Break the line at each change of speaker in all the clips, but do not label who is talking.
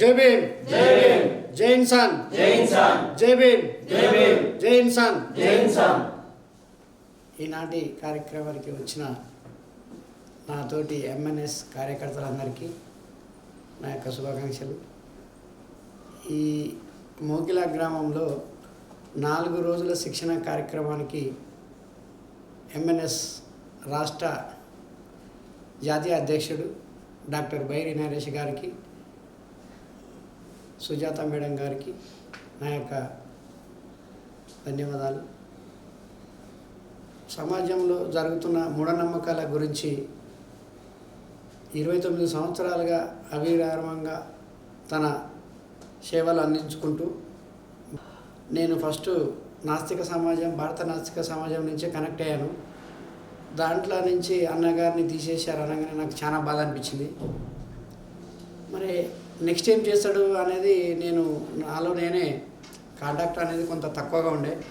జై భీమ్.
జై
ఇన్సాన్
జై ఇన్సాన్
జై భీమ్.
జై
ఇన్సాన్
జై ఇన్సాన్
ఈనాటి కార్యక్రమానికి వచ్చిన నా తోటి ఎంఎన్ఎస్ కార్యకర్తలందరికీ నా యొక్క శుభాకాంక్షలు. ఈ మోకిలా గ్రామంలో నాలుగు రోజుల శిక్షణ కార్యక్రమానికి ఎంఎన్ఎస్ రాష్ట్ర జాతీయ అధ్యక్షుడు డాక్టర్ బైరి నరేష్ గారికి సుజాత మేడం గారికి నా యొక్క ధన్యవాదాలు. సమాజంలో జరుగుతున్న మూఢనమ్మకాల గురించి ఇరవై తొమ్మిది సంవత్సరాలుగా అవిరామంగా తన సేవలు అందించుకుంటూ నేను ఫస్ట్ నాస్తిక సమాజం భారత నాస్తిక సమాజం నుంచే కనెక్ట్ అయ్యాను. దాంట్లో నుంచి అన్నగారిని తీసేశారు అనగానే నాకు చాలా బాధ అనిపించింది. మరి నెక్స్ట్ ఏం చేస్తాడు అనేది నేను నాలో నేనే కాంటాక్ట్ అనేది కొంత తక్కువగా ఉండే.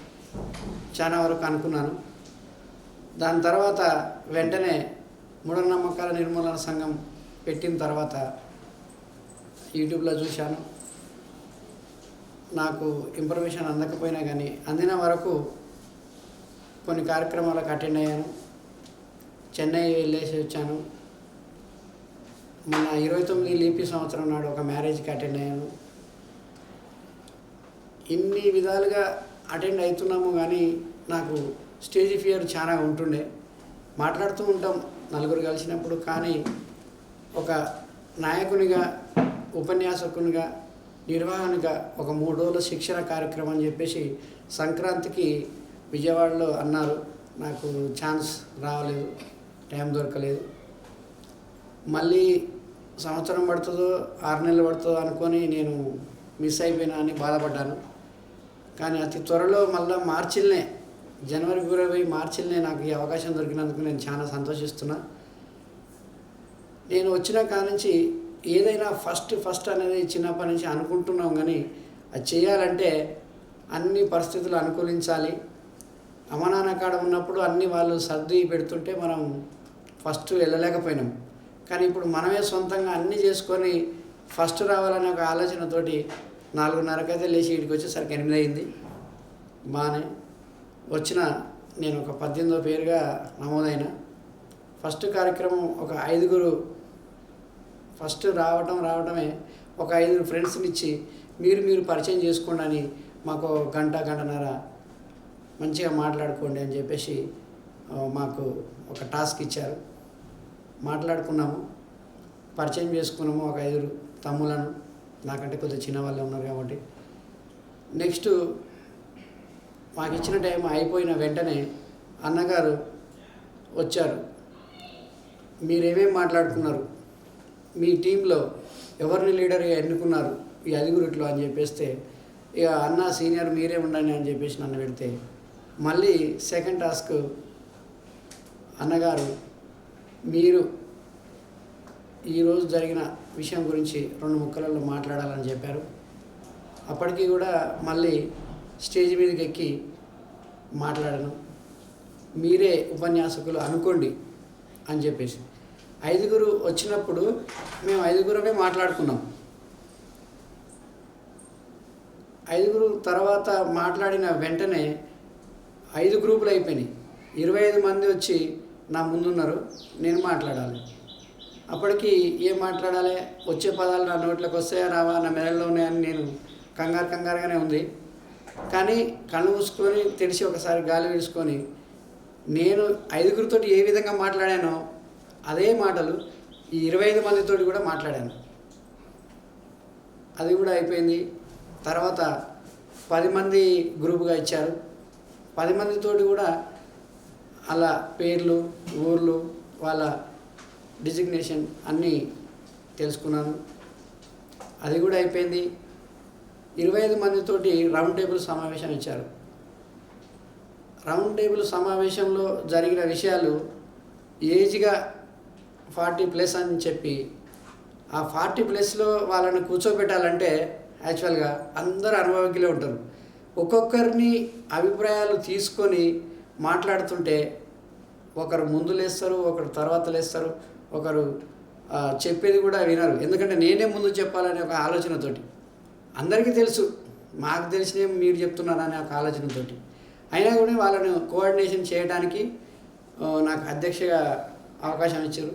చాలా వరకు అనుకున్నాను. దాని తర్వాత వెంటనే మూఢనమ్మకాల నిర్మూలన సంఘం పెట్టిన తర్వాత యూట్యూబ్లో చూశాను. నాకు ఇన్ఫర్మేషన్ అందకపోయినా కానీ అందిన వరకు కొన్ని కార్యక్రమాలకు అటెండ్ అయ్యాను. చెన్నై వెళ్ళేసి వచ్చాను. మొన్న ఇరవై తొమ్మిది లీపి సంవత్సరం నాడు ఒక మ్యారేజ్కి అటెండ్ అయ్యాను. ఇన్ని విధాలుగా అటెండ్ అవుతున్నాము కానీ నాకు స్టేజ్ ఫియర్ చాలా ఉంటుండే. మాట్లాడుతూ ఉంటాం నలుగురు కలిసినప్పుడు కానీ ఒక నాయకునిగా ఉపన్యాసకునిగా నిర్వహణగా ఒక మూడు రోజుల శిక్షణ కార్యక్రమం అని చెప్పేసి సంక్రాంతికి విజయవాడలో అన్నారు. నాకు ఛాన్స్ రావలేదు టైం దొరకలేదు. మళ్ళీ సంవత్సరం పడుతుందో ఆరు నెలలు పడుతుందో అనుకొని నేను మిస్ అయిపోయినా అని బాధపడ్డాను. కానీ అతి త్వరలో మళ్ళీ మార్చిల్నే జనవరి ఇరవై మార్చిల్నే నాకు ఈ అవకాశం దొరికినందుకు నేను చాలా సంతోషిస్తున్నా. నేను వచ్చిన కానుంచి ఏదైనా ఫస్ట్ ఫస్ట్ అనేది చిన్నప్పటి నుంచి అనుకుంటున్నాం కానీ అది చేయాలంటే అన్ని పరిస్థితులు అనుకూలించాలి. అమనాన్న కాడ ఉన్నప్పుడు అన్ని వాళ్ళు సర్ది పెడుతుంటే మనం ఫస్ట్ వెళ్ళలేకపోయినాం. కానీ ఇప్పుడు మనమే సొంతంగా అన్నీ చేసుకొని ఫస్ట్ రావాలనే ఒక ఆలోచనతోటి నాలుగున్నరకైతే లేచి ఇక్కడికి వచ్చేసరికి ఎనిమిది అయింది బాగానే వచ్చిన నేను ఒక పద్దెనిమిదో పేరుగా నమోదైన. ఫస్ట్ కార్యక్రమం ఒక ఐదుగురు ఫస్ట్ రావటం రావటమే ఒక ఐదుగురు ఫ్రెండ్స్ని ఇచ్చి మీరు మీరు పరిచయం చేసుకోండి అని మాకు గంట గంటన్నర మంచిగా మాట్లాడుకోండి అని చెప్పేసి మాకు ఒక టాస్క్ ఇచ్చారు. మాట్లాడుకున్నాము పరిచయం చేసుకున్నాము ఒక ఐదుగురు తమ్ములను. నాకంటే కొద్దిగా చిన్నవాళ్ళు ఉన్నారు కాబట్టి. నెక్స్ట్ మాకు ఇచ్చిన టైం అయిపోయిన వెంటనే అన్నగారు వచ్చారు. మీరేమేం మాట్లాడుకున్నారు? మీ టీంలో ఎవరిని లీడర్గా ఎన్నుకున్నారు? ఈ ఐదుగురిట్లో అని చెప్పేస్తే ఇక అన్న సీనియర్ మీరే ఉండండి అని చెప్పేసి నన్ను పెడితే మళ్ళీ సెకండ్ టాస్క్ అన్నగారు మీరు ఈరోజు జరిగిన విషయం గురించి రెండు ముక్కలలో మాట్లాడాలని చెప్పారు. అప్పటికి కూడా మళ్ళీ స్టేజ్ మీదకి ఎక్కి మాట్లాడను. మీరే ఉపన్యాసకులు అనుకోండి అని చెప్పేసి. ఐదుగురు వచ్చినప్పుడు మేము ఐదుగురమే మాట్లాడుకున్నాం. ఐదుగురు తర్వాత మాట్లాడిన వెంటనే ఐదు గ్రూపులు అయిపోయినాయి. ఇరవై ఐదు మంది వచ్చి నా ముందున్నారు నేను మాట్లాడాలి. అప్పటికి ఏం మాట్లాడాలి? వచ్చే పదాలు నా నోట్లోకి వస్తాయా రావా? నా మెదడులో ఉన్నాయని నేను కంగారు కంగారుగానే ఉంది. కానీ కళ్ళు మూసుకొని తెరిచి ఒకసారి గాలి విడుచుకొని నేను ఐదుగురితోటి ఏ విధంగా మాట్లాడానో అదే మాటలు ఈ ఇరవై ఐదు మందితోటి కూడా మాట్లాడాను. అది కూడా అయిపోయింది. తర్వాత పది మంది గ్రూపుగా ఇచ్చారు. పది మందితోటి కూడా అలా పేర్లు ఊర్లు వాళ్ళ డిజిగ్నేషన్ అన్నీ తెలుసుకున్నాను. అది కూడా అయిపోయింది. ఇరవై ఐదు మందితోటి రౌండ్ టేబుల్ సమావేశం ఇచ్చారు. రౌండ్ టేబుల్ సమావేశంలో జరిగిన విషయాలు ఏజ్గా ఫార్టీ ప్లస్ అని చెప్పి ఆ ఫార్టీ ప్లస్లో వాళ్ళని కూర్చోబెట్టాలంటే యాక్చువల్గా అందరూ అనుభవజ్ఞులే ఉంటారు. ఒక్కొక్కరిని అభిప్రాయాలు తీసుకొని మాట్లాడుతుంటే ఒకరు ముందు లేస్తారు ఒకరు తర్వాత లేస్తారు ఒకరు చెప్పేది కూడా వినరు. ఎందుకంటే నేనే ముందు చెప్పాలనే ఒక ఆలోచనతోటి. అందరికీ తెలుసు మాకు తెలిసినే మీరు చెప్తున్నారనే ఒక ఆలోచనతోటి. అయినా కూడా వాళ్ళను కోఆర్డినేషన్ చేయడానికి నాకు అధ్యక్షగా అవకాశం ఇచ్చారు.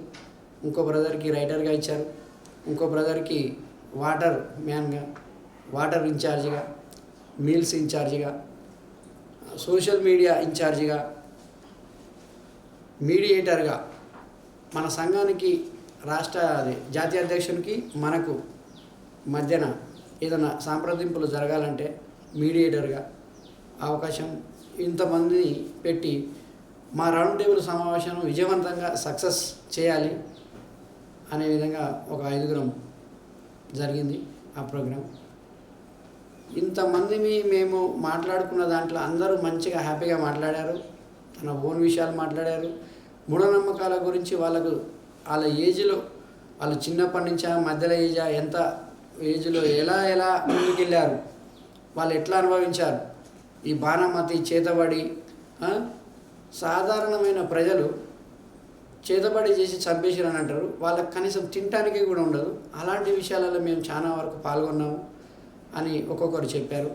ఇంకో బ్రదర్కి రైటర్గా ఇచ్చారు. ఇంకో బ్రదర్కి వాటర్ మ్యాన్గా వాటర్ ఇన్ఛార్జిగా మీల్స్ ఇన్ఛార్జిగా సోషల్ మీడియా ఇన్ఛార్జిగా మీడియేటర్గా మన సంఘానికి రాష్ట్ర అదే జాతీయ అధ్యక్షునికి మనకు మధ్యన ఏదైనా సాంప్రదింపులు జరగాలంటే మీడియేటర్గా అవకాశం ఇంతమందిని పెట్టి మా రౌండ్ టేబుల్ సమావేశం విజయవంతంగా సక్సెస్ చేయాలి అనే విధంగా ఒక ఐదుగురం జరిగింది ఆ ప్రోగ్రాం. ఇంతమంది మేము మాట్లాడుకున్న దాంట్లో అందరూ మంచిగా హ్యాపీగా మాట్లాడారు. తన ఓన్ విషయాలు మాట్లాడారు. మూఢనమ్మకాల గురించి వాళ్ళకు వాళ్ళ ఏజ్లో వాళ్ళు చిన్నప్పటి నుంచా మధ్యలో ఏజా ఎంత ఏజ్లో ఎలా ఎలా ముందుకెళ్ళారు వాళ్ళు ఎట్లా అనుభవించారు ఈ బాణమతి చేతబడి సాధారణమైన ప్రజలు చేతబడి చేసి చంపేసారు అని అంటారు. వాళ్ళకి కనీసం తినటానికి కూడా ఉండదు. అలాంటి విషయాలలో మేము చాలా వరకు పాల్గొన్నాము. అని ఒక్కొక్కరు చెప్పారు.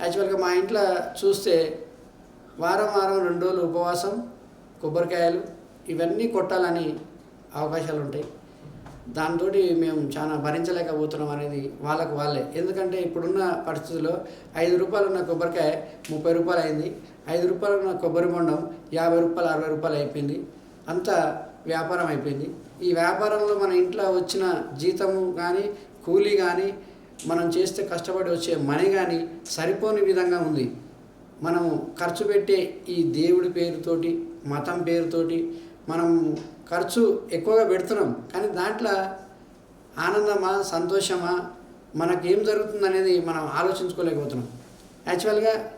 యాక్చువల్గా మా ఇంట్లో చూస్తే వారం వారం రెండు రోజులు ఉపవాసం కొబ్బరికాయలు ఇవన్నీ కొట్టాలని అవకాశాలు ఉంటాయి. దాంతో మేము చాలా భరించలేకపోతున్నాం అనేది వాళ్ళకు వాళ్ళే. ఎందుకంటే ఇప్పుడున్న పరిస్థితుల్లో ఐదు రూపాయలు ఉన్న కొబ్బరికాయ ముప్పై రూపాయలు అయింది. ఐదు రూపాయలు ఉన్న కొబ్బరి బొండం యాభై రూపాయలు అరవై రూపాయలు అయిపోయింది. అంత వ్యాపారం అయిపోయింది. ఈ వ్యాపారంలో మన ఇంట్లో వచ్చిన జీతము కానీ కూలీ కానీ మనం చేస్తే కష్టపడి వచ్చే మనీ కానీ సరిపోని విధంగా ఉంది. మనము ఖర్చు పెట్టే ఈ దేవుడి పేరుతోటి మతం పేరుతోటి మనం ఖర్చు ఎక్కువగా పెడుతున్నాం. కానీ దాంట్లో ఆనందమా సంతోషమా మనకేం జరుగుతుంది అనేది మనం ఆలోచించుకోలేకపోతున్నాం. యాక్చువల్గా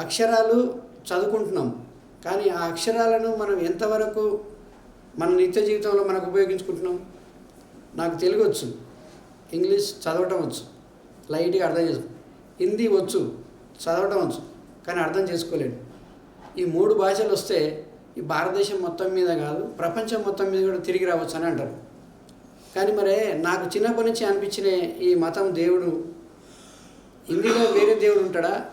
అక్షరాలు చదువుకుంటున్నాం. కానీ ఆ అక్షరాలను మనం ఎంతవరకు మన నిత్య జీవితంలో మనకు ఉపయోగించుకుంటున్నాం? నాకు తెలుగొచ్చు ఇంగ్లీష్ చదవటం వచ్చు. లైట్గా అర్థం చేసుకో హిందీ వచ్చు చదవటం వచ్చు కానీ అర్థం చేసుకోలేడు. ఈ మూడు భాషలు వస్తే ఈ భారతదేశం మొత్తం మీద కాదు ప్రపంచం మొత్తం మీద కూడా తిరిగి రావచ్చు అని అంటారు. కానీ మరి నాకు చిన్నప్పటి నుంచి అనిపించిన ఈ మతం దేవుడు హిందీలో వేరే దేవుడు ఉంటాడా?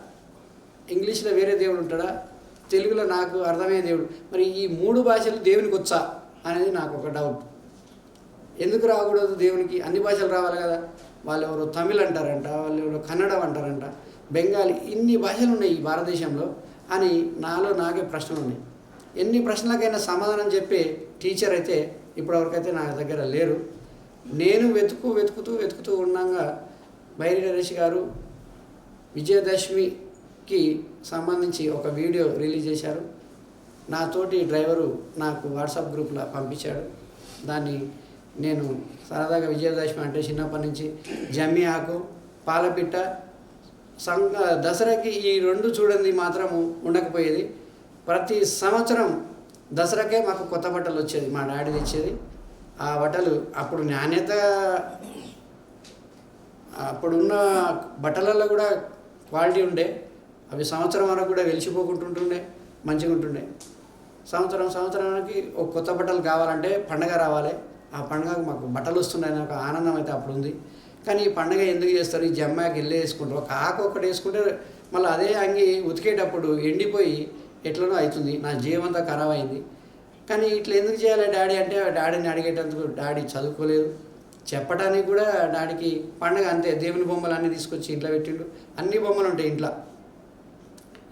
ఇంగ్లీష్లో వేరే దేవుడు ఉంటాడా? తెలుగులో నాకు అర్థమయ్యే దేవుడు. మరి ఈ మూడు భాషలు దేవునికి వచ్చా? అనేది నాకు ఒక డౌట్ ఎందుకు రాకూడదు దేవునికి? అన్ని భాషలు రావాలి కదా. వాళ్ళు ఎవరు తమిళ్ అంటారంట వాళ్ళు ఎవరు కన్నడం అంటారంట బెంగాలీ ఇన్ని భాషలు ఉన్నాయి ఈ భారతదేశంలో అని నాలో నాకే ప్రశ్నలు ఉన్నాయి. ఎన్ని ప్రశ్నలకైనా సమాధానం చెప్పే టీచర్ అయితే ఇప్పటివరకైతే నా దగ్గర లేరు. నేను వెతుకు వెతుకుతూ వెతుకుతూ ఉండగా బైరి నరేష్ గారు విజయదశమికి సంబంధించి ఒక వీడియో రిలీజ్ చేశారు. నాతోటి డ్రైవరు నాకు వాట్సాప్ గ్రూప్లో పంపించాడు. దాన్ని నేను సరదాగా విజయదశమి అంటే చిన్నప్పటి నుంచి జమ్మి ఆకు పాలపిట్ట సంగ దసరాకి ఈ రెండు చూడండి మాత్రము ఉండకపోయేది. ప్రతి సంవత్సరం దసరాకే మాకు కొత్త బట్టలు వచ్చేది. మా డాడీ తెచ్చేది. ఆ బట్టలు అప్పుడు నాణ్యత అప్పుడున్న బట్టలలో కూడా క్వాలిటీ ఉండే. అవి సంవత్సరం వరకు కూడా వెలిసిపోకుంటుంటుండే మంచిగా ఉంటుండే సంవత్సరం సంవత్సరానికి ఒక కొత్త బట్టలు కావాలంటే పండగ రావాలి. ఆ పండుగ మాకు బట్టలు వస్తున్నాయని ఒక ఆనందం అయితే అప్పుడు ఉంది. కానీ ఈ పండగ ఎందుకు చేస్తారు? ఈ జమ్మాకి వెళ్ళి వేసుకుంటారు. ఒక ఆకు ఒకటి వేసుకుంటే మళ్ళీ అదే అంగి ఉతికేటప్పుడు ఎండిపోయి ఎట్లనో అవుతుంది. నా జీవంతా ఖరాబ్ అయింది. కానీ ఇట్లా ఎందుకు చేయాలి డాడీ అంటే డాడీని అడిగేటందుకు డాడీ చదువుకోలేదు. చెప్పడానికి కూడా డాడీకి పండగ అంతే. దేవుని బొమ్మలు అన్నీ తీసుకొచ్చి ఇంట్లో పెట్టిండు. అన్ని బొమ్మలు ఉంటాయి ఇంట్లో.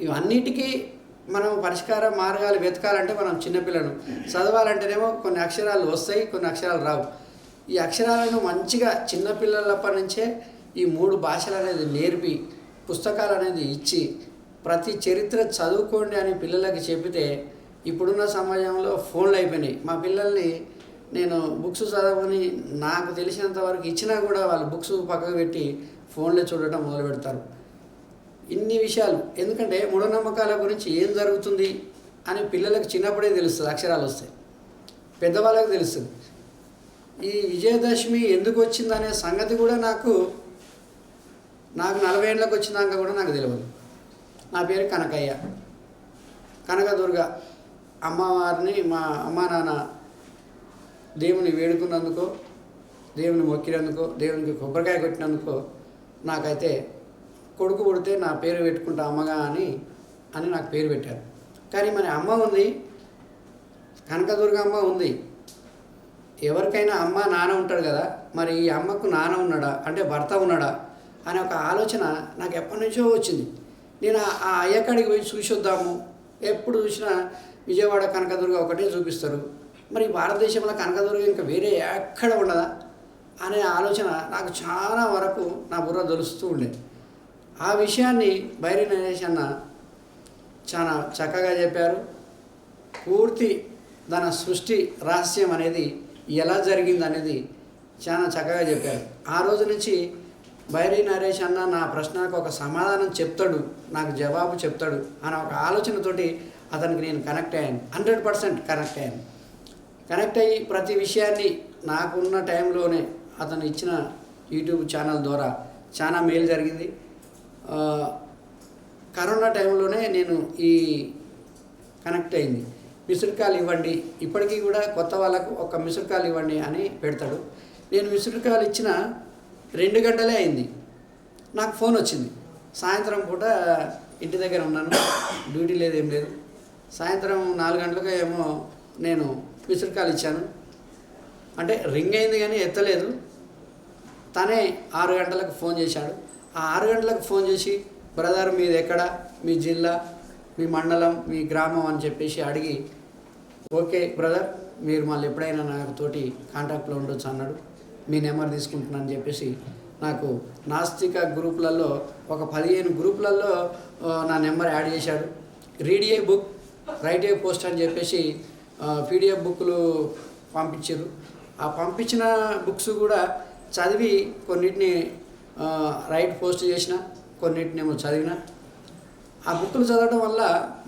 ఇవన్నిటికీ మనం పరిష్కార మార్గాలు వెతకాలంటే మనం చిన్నపిల్లలు. చదవాలంటేనేమో కొన్ని అక్షరాలు వస్తాయి కొన్ని అక్షరాలు రావు. ఈ అక్షరాలను మంచిగా చిన్నపిల్లలప్పటి నుంచే ఈ మూడు భాషలు అనేది నేర్పి పుస్తకాలు అనేది ఇచ్చి ప్రతి చరిత్ర చదువుకోండి అని పిల్లలకి చెబితే ఇప్పుడున్న సమాజంలో ఫోన్లు అయిపోయినాయి. మా పిల్లల్ని నేను బుక్స్ చదవని నాకు తెలిసినంత వరకు ఇచ్చినా కూడా వాళ్ళు బుక్స్ పక్కకు పెట్టి ఫోన్లో చూడటం మొదలు పెడతారు ఇన్ని విషయాలు. ఎందుకంటే మూఢనమ్మకాల గురించి ఏం జరుగుతుంది అని పిల్లలకు చిన్నప్పుడే తెలుస్తుంది అక్షరాలు వస్తాయి. పెద్దవాళ్ళకి తెలుస్తుంది. ఈ విజయదశమి ఎందుకు వచ్చిందనే సంగతి కూడా నాకు నాకు నలభై ఏళ్ళకి వచ్చినాక కూడా నాకు తెలియదు నా పేరు కనకయ్య. కనకదుర్గ. అమ్మవారిని మా అమ్మా నాన్న దేవుని వేడుకున్నందుకో దేవుని మొక్కినందుకో దేవునికి కొబ్బరికాయ కొట్టినందుకో నాకైతే కొడుకు పుడితే నా పేరు పెట్టుకుంటా అమ్మగా అని అని నాకు పేరు పెట్టారు. కానీ మరి అమ్మ ఉంది. కనకదుర్గమ్మ ఉంది. ఎవరికైనా అమ్మ నాన్న ఉంటాడు కదా మరి ఈ అమ్మకు నాన్న ఉన్నాడా అంటే భర్త ఉన్నాడా అనే ఒక ఆలోచన నాకు ఎప్పటి నుంచో వచ్చింది. నేను ఆ- అయ్యకాడికి పోయి చూసొద్దాము. ఎప్పుడు చూసినా విజయవాడ కనకదుర్గ ఒకటే చూపిస్తారు. మరి భారతదేశంలో కనకదుర్గ ఇంకా వేరే ఎక్కడ ఉండదా అనే ఆలోచన నాకు చాలా వరకు నా బుర్ర దొలుస్తూ ఉండేది. ఆ విషయాన్ని బైరి నరేష్ అన్న చాలా చక్కగా చెప్పారు. పూర్తి తన సృష్టి రహస్యం అనేది ఎలా జరిగింది అనేది చాలా చక్కగా చెప్పారు. ఆ రోజు నుంచి బైరి నరేష్ అన్న నా ప్రశ్నకు ఒక సమాధానం చెప్తాడు నాకు జవాబు చెప్తాడు అనే ఒక ఆలోచనతోటి అతనికి నేను కనెక్ట్ అయ్యాను. హండ్రెడ్ పర్సెంట్ కనెక్ట్ అయ్యాను. కనెక్ట్ అయ్యి ప్రతి విషయాన్ని నాకున్న టైంలోనే అతను ఇచ్చిన యూట్యూబ్ ఛానల్ ద్వారా చాలా మేలు జరిగింది. కరోనా టైంలోనే నేను ఈ కనెక్ట్ అయింది. మిస్డ్ కాల్ ఇవ్వండి. ఇప్పటికీ కూడా కొత్త వాళ్ళకు ఒక మిస్డ్ కాల్ ఇవ్వండి అని పెడతాడు. నేను మిస్డ్ కాల్ ఇచ్చిన రెండు గంటలే అయింది. నాకు ఫోన్ వచ్చింది. సాయంత్రం పూట ఇంటి దగ్గర ఉన్నాను. డ్యూటీ లేదు ఏం లేదు. సాయంత్రం నాలుగు గంటలకు ఏమో నేను మిస్డ్ కాల్ ఇచ్చాను. అంటే రింగ్ అయింది కానీ ఎత్తలేదు. తనే ఆరు గంటలకు ఫోన్ చేశాడు. ఆ ఆరు గంటలకు ఫోన్ చేసి బ్రదర్ మీది ఎక్కడ? మీ జిల్లా? మీ మండలం? మీ గ్రామం? అని చెప్పేసి అడిగి ఓకే బ్రదర్ మీరు మళ్ళీ ఎప్పుడైనా నాకు తోటి కాంటాక్ట్లో ఉండొచ్చు అన్నాడు. మీ నెంబర్ తీసుకుంటున్నాను చెప్పేసి నాకు నాస్తిక గ్రూపులలో ఒక పదిహేను గ్రూపులలో నా నెంబర్ యాడ్ చేశాడు. Read a book write a post అని చెప్పేసి పీడిఎఫ్ బుక్లు పంపించారు. ఆ పంపించిన బుక్స్ కూడా చదివి కొన్నిటిని రైట్ పోస్ట్ చేసిన కొన్నిటినేమో చదివిన ఆ బుక్కులు చదవడం వల్ల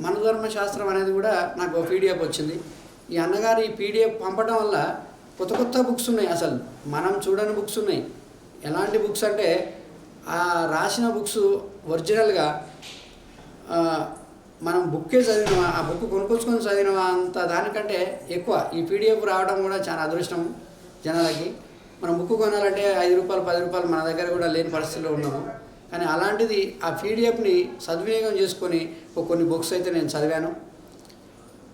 మనధర్మ శాస్త్రం అనేది కూడా నాకు పీడిఎఫ్ వచ్చింది. ఈ అన్నగారు ఈ పీడిఎఫ్ పంపడం వల్ల కొత్త కొత్త బుక్స్ ఉన్నాయి అసలు. మనం చూడని బుక్స్ ఉన్నాయి. ఎలాంటి బుక్స్ అంటే ఆ రాసిన బుక్స్ ఒరిజినల్గా మనం బుక్కే చదివినవా ఆ బుక్ కొనుక్కొచ్చుకొని చదివినవా అంత దానికంటే ఎక్కువ. ఈ పీడిఎఫ్ రావడం కూడా చాలా అదృష్టం జనాలకి. మనం బుక్ కొనాలంటే ఐదు రూపాయలు పది రూపాయలు మన దగ్గర కూడా లేని పరిస్థితిలో ఉన్నాము. కానీ అలాంటిది ఆ పీడిఎఫ్ని సద్వినియోగం చేసుకొని ఒక కొన్ని బుక్స్ అయితే నేను చదివాను.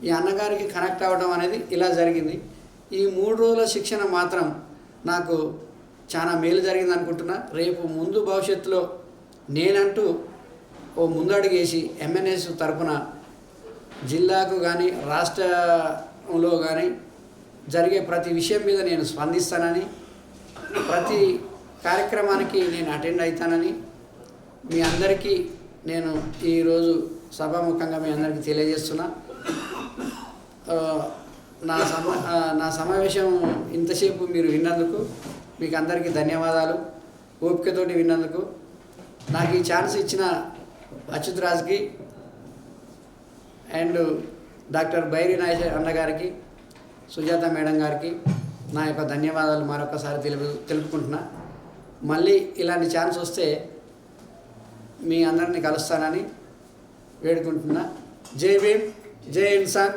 ఈ అన్నగారికి కనెక్ట్ అవ్వడం అనేది ఇలా జరిగింది. ఈ మూడు రోజుల శిక్షణ మాత్రం నాకు చాలా మేలు జరిగింది అనుకుంటున్నా. రేపు ముందు భవిష్యత్తులో నేనంటూ ఓ ముందడుగేసి ఎంఎన్ఎస్ తరపున జిల్లాకు కానీ రాష్ట్రంలో కానీ జరిగే ప్రతి విషయం మీద నేను స్పందిస్తానని ప్రతి కార్యక్రమానికి నేను అటెండ్ అవుతానని మీ అందరికీ నేను ఈరోజు సభాముఖంగా మీ అందరికీ తెలియజేస్తున్నా. నా సమ నా సమావేశం ఇంతసేపు మీరు విన్నందుకు మీకు అందరికీ ధన్యవాదాలు. ఓపికతోటి విన్నందుకు. నాకు ఈ ఛాన్స్ ఇచ్చిన అచ్యుత్ రాజ్కి అండ్ డాక్టర్ బైరి నాయక్ అన్నగారికి సుజాత మేడం గారికి నా యొక్క ధన్యవాదాలు మరొకసారి తెలుపు తెలుపుకుంటున్నా. మళ్ళీ ఇలాంటి ఛాన్స్ వస్తే మీ అందరిని కలుస్తానని వేడుకుంటున్నా. జై భీమ్ జై ఇన్సాన్